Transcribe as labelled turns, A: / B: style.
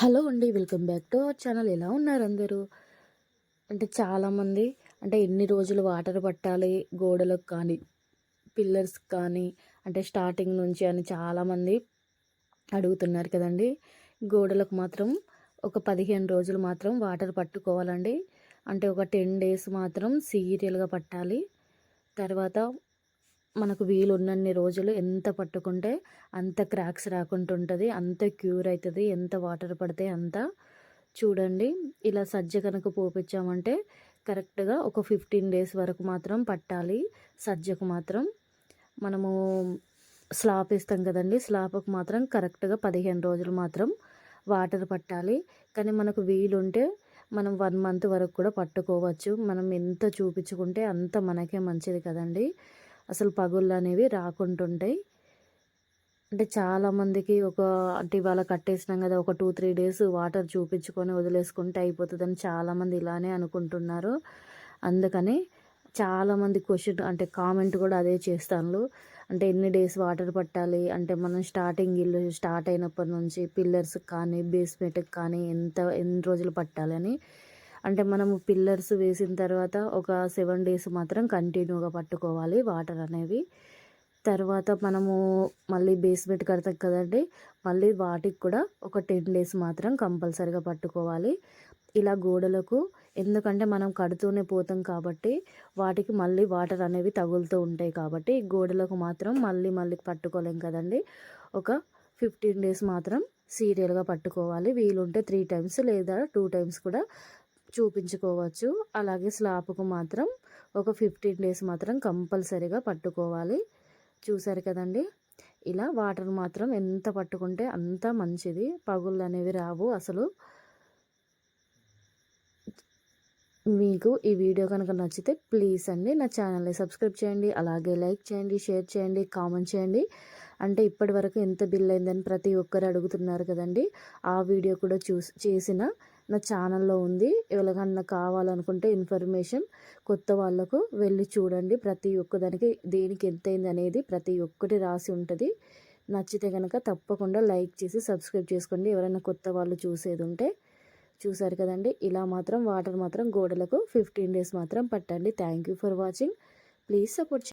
A: Hello అండి welcome back to our channel. ఎలా ఉన్నారు అందరూ? అంటే చాలామంది అంటే ఎన్ని రోజులు వాటర్ పట్టాలి గోడలకు కానీ పిల్లర్స్ కానీ అంటే స్టార్టింగ్ నుంచి అని చాలామంది అడుగుతున్నారు కదండి. గోడలకు మాత్రం ఒక పదిహేను రోజులు మాత్రం వాటర్ పట్టుకోవాలండి. అంటే ఒక టెన్ డేస్ మాత్రం సీరియల్గా పట్టాలి. తర్వాత మనకు వీలున్నన్ని రోజులు ఎంత పట్టుకుంటే అంత క్రాక్స్ రాకుండా ఉంటుంది అంత క్యూర్ అవుతుంది ఎంత వాటర్ పడితే అంత. చూడండి ఇలా సజ్జ కనుక పోపించామంటే కరెక్ట్గా ఒక ఫిఫ్టీన్ డేస్ వరకు మాత్రం పట్టాలి సజ్జకు మాత్రం. మనము స్లాబ్ ఇస్తాం కదండి స్లాబ్కు మాత్రం కరెక్ట్గా పదిహేను రోజులు మాత్రం వాటర్ పట్టాలి. కానీ మనకు వీలుంటే మనం వన్ మంత్ వరకు కూడా పట్టుకోవచ్చు. మనం ఎంత చూపించుకుంటే అంత మనకే మంచిది కదండి. అసలు పగుళ్ళు అనేవి రాకుంటుంటాయి. అంటే చాలామందికి ఒక అంటే ఇవాళ కట్టేసినాం కదా ఒక టూ త్రీ డేస్ వాటర్ చూపించుకొని వదిలేసుకుంటే అయిపోతుందని చాలామంది ఇలానే అనుకుంటున్నారు. అందుకని చాలామంది క్వశ్చన్ అంటే కామెంట్ కూడా అదే చేస్తాను అంటే ఎన్ని డేస్ వాటర్ పట్టాలి? అంటే మనం స్టార్టింగ్ ఇల్లు స్టార్ట్ అయినప్పటి నుంచి పిల్లర్స్కి కానీ బేస్మెంట్కి కానీ ఎంత ఎన్ని రోజులు పట్టాలని అంటే మనము పిల్లర్స్ వేసిన తర్వాత ఒక సెవెన్ డేస్ మాత్రం కంటిన్యూగా పట్టుకోవాలి వాటర్ అనేవి. తర్వాత మనము మళ్ళీ బేస్మెంట్ కడతాం కదండి మళ్ళీ వాటికి కూడా ఒక టెన్ డేస్ మాత్రం కంపల్సరీగా పట్టుకోవాలి. ఇలా గోడలకు ఎందుకంటే మనం కడుతూనే పోతాం కాబట్టి వాటికి మళ్ళీ వాటర్ అనేవి తగులుతూ ఉంటాయి కాబట్టి గోడలకు మాత్రం మళ్ళీ మళ్ళీ పట్టుకోలేం కదండి. ఒక ఫిఫ్టీన్ డేస్ మాత్రం సీరియల్గా పట్టుకోవాలి. వీలుంటే త్రీ టైమ్స్ లేదా టూ టైమ్స్ కూడా చూపించుకోవచ్చు. అలాగే స్లాబ్కు మాత్రం ఒక ఫిఫ్టీన్ డేస్ మాత్రం కంపల్సరీగా పట్టుకోవాలి. చూసారు కదండి? ఇలా వాటర్ మాత్రం ఎంత పట్టుకుంటే అంత మంచిది. పగుళ్ళు అనేవి రావు అసలు. మీకు ఈ వీడియో కనుక నచ్చితే ప్లీజ్ అండి నా ఛానల్ని సబ్స్క్రైబ్ చేయండి అలాగే లైక్ చేయండి షేర్ చేయండి కామెంట్ చేయండి. అంటే ఇప్పటి వరకు ఎంత బిల్ అయిందని ప్రతి ఒక్కరు అడుగుతున్నారు కదండి. ఆ వీడియో కూడా చూసి చేసిన నా ఛానల్లో ఉంది. ఎవరికన్నా కావాలనుకుంటే ఇన్ఫర్మేషన్ కొత్త వాళ్ళకు వెళ్ళి చూడండి. ప్రతి ఒక్కదానికి దేనికి ఎంతైంది అనేది ప్రతి ఒక్కటి రాసి ఉంటుంది. నచ్చితే కనుక తప్పకుండా లైక్ చేసి సబ్స్క్రైబ్ చేసుకోండి. ఎవరైనా కొత్త వాళ్ళు చూసేది ఉంటే చూసారు కదండి. ఇలా మాత్రం వాటర్ మాత్రం గోడలకు ఫిఫ్టీన్ డేస్ మాత్రం పట్టండి. Thank you for watching. Please support